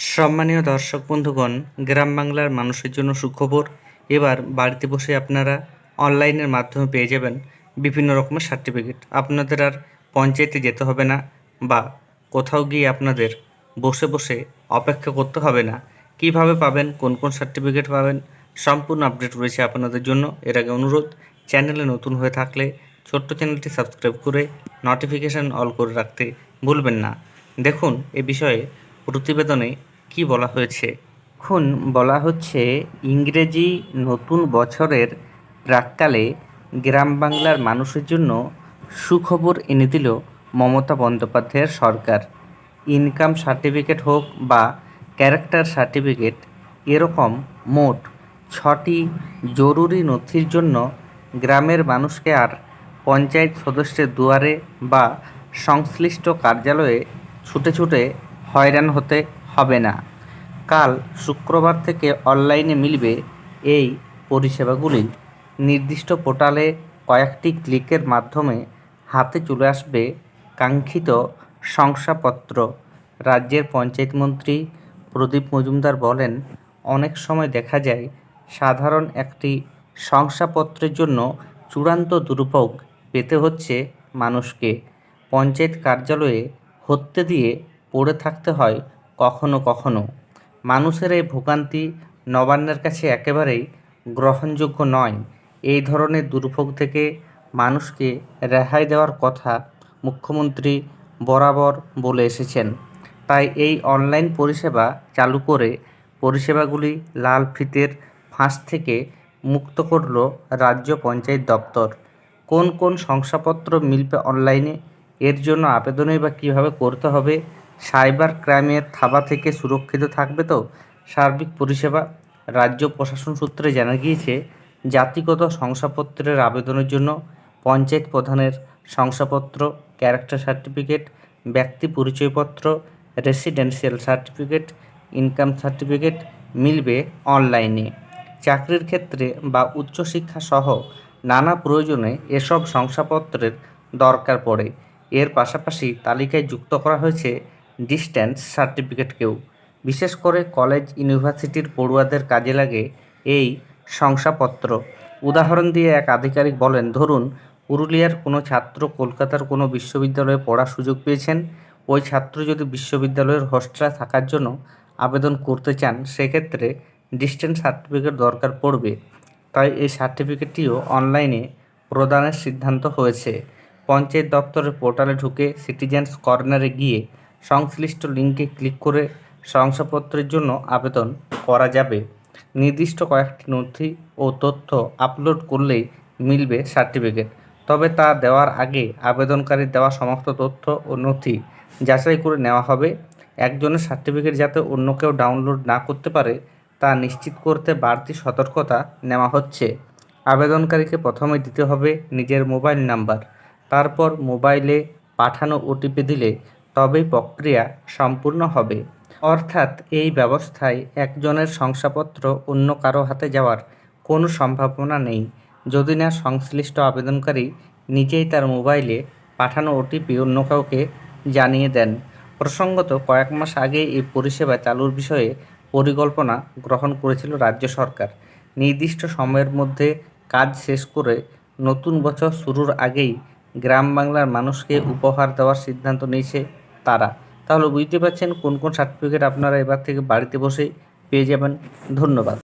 সম্মানীয় দর্শক বন্ধুগণ, গ্রাম বাংলার মানুষের জন্য সুখবর। এবার বাড়িতে বসে আপনারা অনলাইনের মাধ্যমে পেয়ে যাবেন বিভিন্ন রকমের সার্টিফিকেট আপনাদের আর পঞ্চায়েতে যেতে হবে না বা কোথাও গিয়ে আপনাদের বসে বসে অপেক্ষা করতে হবে না। কীভাবে পাবেন, কোন কোন সার্টিফিকেট পাবেন, সম্পূর্ণ আপডেট রয়েছে আপনাদের জন্য। এর আগে অনুরোধ, চ্যানেলে নতুন হয়ে থাকলে ছোট্ট চ্যানেলটি সাবস্ক্রাইব করে নোটিফিকেশান অল করে রাখতে ভুলবেন না। দেখুন, এ বিষয়ে প্রতিবেদনে কি বলা হয়েছে? এখন বলা হচ্ছে, ইংরেজি নতুন বছরের প্রাককালে গ্রাম বাংলার মানুষের জন্য সুখবর এনে দিল মমতা বন্দ্যোপাধ্যায়ের সরকার। ইনকাম সার্টিফিকেট হোক বা ক্যারেক্টার সার্টিফিকেট, এরকম মোট ছটি জরুরি নথির জন্য গ্রামের মানুষকে আর পঞ্চায়েত সদস্যের দুয়ারে বা সংশ্লিষ্ট কার্যালয়ে ছুটে ছুটে হয়রান হতে হবে না। কাল শুক্রবার থেকে অনলাইনে মিলবে এই পরিষেবাগুলি। নির্দিষ্ট পোর্টালে কয়েকটি ক্লিকের মাধ্যমে হাতে চলে আসবে কাঙ্ক্ষিত শংসাপত্র। রাজ্যের পঞ্চায়েত মন্ত্রী প্রদীপ মজুমদার বলেন, অনেক সময় দেখা যায় সাধারণ একটি শংসাপত্রের জন্য চূড়ান্ত দুর্ভোগ পেতে হচ্ছে মানুষকে। পঞ্চায়েত কার্যালয়ে হত্যে দিয়ে পড়ে থাকতে হয় কখনো কখনো। মানুষের এই ভোগান্তি নবান্নের কাছে একেবারেই গ্রহণযোগ্য নয়। এই ধরনের দুর্ভোগ থেকে মানুষকে রেহাই দেওয়ার কথা মুখ্যমন্ত্রী বরাবর বলে এসেছেন। তাই এই অনলাইন পরিষেবা চালু করে পরিষেবাগুলি লাল ফিতের ফাঁস থেকে মুক্ত করল রাজ্য পঞ্চায়েত দপ্তর। কোন কোন শংসাপত্র মিলবে অনলাইনে, এর জন্য আবেদনই বা কীভাবে করতে হবে সাইবার ক্রাইমের থাবা থেকে সুরক্ষিত থাকবে তো? সার্বিক পরিষেবা? রাজ্য প্রশাসন সূত্রে জানা গিয়েছে, জাতিগত শংসাপত্রের আবেদনের জন্য পঞ্চায়েত প্রধানের শংসাপত্র, ক্যারেক্টার সার্টিফিকেট, ব্যক্তি পরিচয়পত্র, রেসিডেন্সিয়াল সার্টিফিকেট, ইনকাম সার্টিফিকেট মিলবে অনলাইনে। চাকরির ক্ষেত্রে বা উচ্চশিক্ষা সহ নানা প্রয়োজনে এসব শংসাপত্রের দরকার পড়ে। এর পাশাপাশি তালিকায় যুক্ত করা হয়েছে ডিস্ট্যান্স সার্টিফিকেটকেও বিশেষ করে কলেজ, ইউনিভার্সিটির পড়ুয়াদের কাজে লাগে এই শংসাপত্র। উদাহরণ দিয়ে এক আধিকারিক বলেন, ধরুন, পুরুলিয়ার কোনো ছাত্র কলকাতার কোনো বিশ্ববিদ্যালয়ে পড়ার সুযোগ পেয়েছেন। ওই ছাত্র যদি বিশ্ববিদ্যালয়ের হোস্টেলে থাকার জন্য আবেদন করতে চান, সেক্ষেত্রে ডিস্টেন্স সার্টিফিকেট দরকার পড়বে। তাই এই সার্টিফিকেটটিও অনলাইনে প্রদানের সিদ্ধান্ত হয়েছে। পঞ্চায়েত দপ্তরের পোর্টালে ঢুকে সিটিজেন্স কর্নারে গিয়ে সংশ্লিষ্ট লিঙ্কে ক্লিক করে শংসাপত্রের জন্য আবেদন করা যাবে। নির্দিষ্ট কয়েকটি নথি ও তথ্য আপলোড করলেই মিলবে সার্টিফিকেট। তবে তা দেওয়ার আগে আবেদনকারীর দেওয়া সমস্ত তথ্য ও নথি যাচাই করে নেওয়া হবে। একজনের সার্টিফিকেট যাতে অন্য কেউ ডাউনলোড না করতে পারে তা নিশ্চিত করতে বাড়তি সতর্কতা নেওয়া হচ্ছে। আবেদনকারীকে প্রথমে দিতে হবে নিজের মোবাইল নাম্বার। তারপর মোবাইলে পাঠানো ওটিপি দিলে তবেই প্রক্রিয়া সম্পূর্ণ হবে। অর্থাৎ এই ব্যবস্থায় একজনের শংসাপত্র অন্য কারও হাতে যাওয়ার কোনো সম্ভাবনা নেই। যদি না সংশ্লিষ্ট আবেদনকারী নিজেই তার মোবাইলে পাঠানো ওটিপি অন্য কাউকে জানিয়ে দেন। প্রসঙ্গত কয়েক মাস আগে এই পরিষেবা চালুর বিষয়ে পরিকল্পনা গ্রহণ করেছিল রাজ্য সরকার। নির্দিষ্ট সময়ের মধ্যে কাজ শেষ করে নতুন বছর শুরুর আগেই গ্রাম বাংলার মানুষকে উপহার দেওয়ার সিদ্ধান্ত নিয়েছে তারা। তাহলে বুঝতে পারছেন কোন কোন সার্টিফিকেট আপনারা এবার থেকে বাড়িতে বসে পেয়ে যাবেন। ধন্যবাদ।